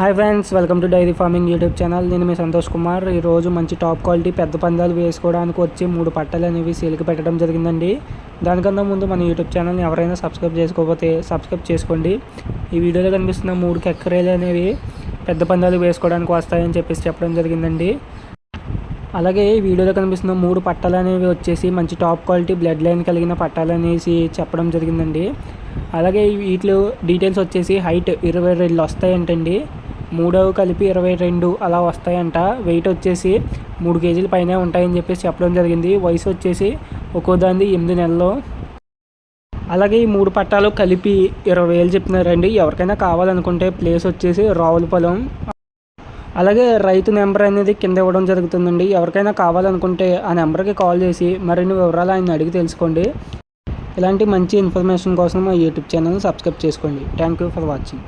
Hi friends welcome to dairy farming YouTube channel. నేను మీ సంతోష్ కుమార్. ఈరోజు మంచి టాప్ క్వాలిటీ పెద్ద పందాలు వేసుకోవడానికి వచ్చి మూడు పట్టలు అనేవి సేల్కి పెట్టడం జరిగిందండి. దానికన్నా ముందు మన యూట్యూబ్ ఛానల్ని ఎవరైనా సబ్స్క్రైబ్ చేసుకోకపోతే సబ్స్క్రైబ్ చేసుకోండి. ఈ వీడియోలో కనిపిస్తున్న మూడు కెక్కరేలు అనేవి పెద్ద పందాలు వేసుకోవడానికి వస్తాయని చెప్పేసి చెప్పడం జరిగిందండి. అలాగే ఈ వీడియోలో కనిపిస్తున్న మూడు పట్టాలు అనేవి వచ్చేసి మంచి టాప్ క్వాలిటీ బ్లడ్ లైన్ కలిగిన పట్టాలు అనేసి చెప్పడం జరిగిందండి. అలాగే వీటిలో డీటెయిల్స్ వచ్చేసి హైట్ ఇరవై రెండు వస్తాయంటండి. మూడవ కలిపి ఇరవై రెండు అలా వస్తాయంట. వెయిట్ వచ్చేసి మూడు కేజీల పైనే ఉంటాయని చెప్పేసి చెప్పడం జరిగింది. వయసు వచ్చేసి ఒక్కో దాన్ని ఎనిమిది నెలలు. అలాగే ఈ మూడు పట్టాలు కలిపి ఇరవై వేలు చెప్తున్నారండి ఎవరికైనా కావాలనుకుంటే ప్లేస్ వచ్చేసి రావులపొలం. అలాగే రైతు నెంబర్ అనేది కింద ఇవ్వడం జరుగుతుందండి. ఎవరికైనా కావాలనుకుంటే ఆ నెంబర్కి కాల్ చేసి మరిన్ని వివరాలు ఆయన అడిగి తెలుసుకోండి. ఇలాంటి మంచి ఇన్ఫర్మేషన్ కోసం మా యూట్యూబ్ ఛానల్ సబ్స్క్రైబ్ చేసుకోండి. Thank you for watching.